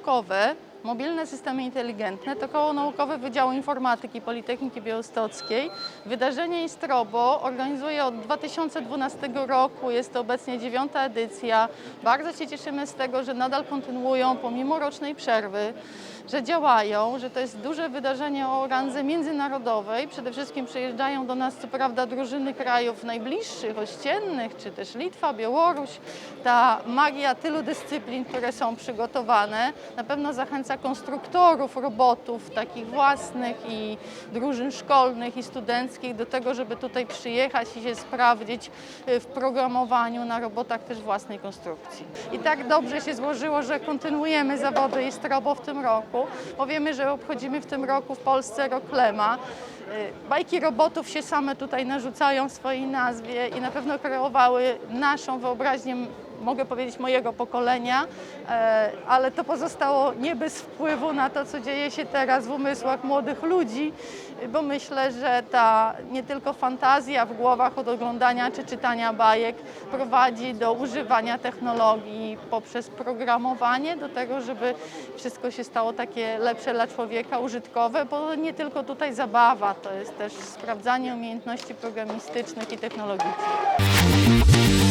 naukowy Mobilne Systemy Inteligentne to koło naukowe Wydziału Informatyki Politechniki Białostockiej. Wydarzenie Instrobo organizuje od 2012 roku, jest to obecnie dziewiąta edycja. Bardzo się cieszymy z tego, że nadal kontynuują pomimo rocznej przerwy, że działają, że to jest duże wydarzenie o randze międzynarodowej. Przede wszystkim przyjeżdżają do nas co prawda drużyny krajów najbliższych, ościennych, czy też Litwa, Białoruś. Ta magia tylu dyscyplin, które są przygotowane, na pewno zachęca konstruktorów robotów, takich własnych i drużyn szkolnych i studenckich do tego, żeby tutaj przyjechać i się sprawdzić y, w programowaniu na robotach też własnej konstrukcji. I tak dobrze się złożyło, że kontynuujemy zawody i strobo w tym roku, bo wiemy, że obchodzimy w tym roku w Polsce rok Lema. Y, Bajki robotów się same tutaj narzucają w swojej nazwie i na pewno kreowały naszą wyobraźnię, mogę powiedzieć, mojego pokolenia, e, ale to pozostało nie bez wpływu na to, co dzieje się teraz w umysłach młodych ludzi, bo myślę, że ta nie tylko fantazja w głowach od oglądania czy czytania bajek prowadzi do używania technologii poprzez programowanie, do tego, żeby wszystko się stało takie lepsze dla człowieka, użytkowe, bo nie tylko tutaj zabawa, to jest też sprawdzanie umiejętności programistycznych i technologicznych.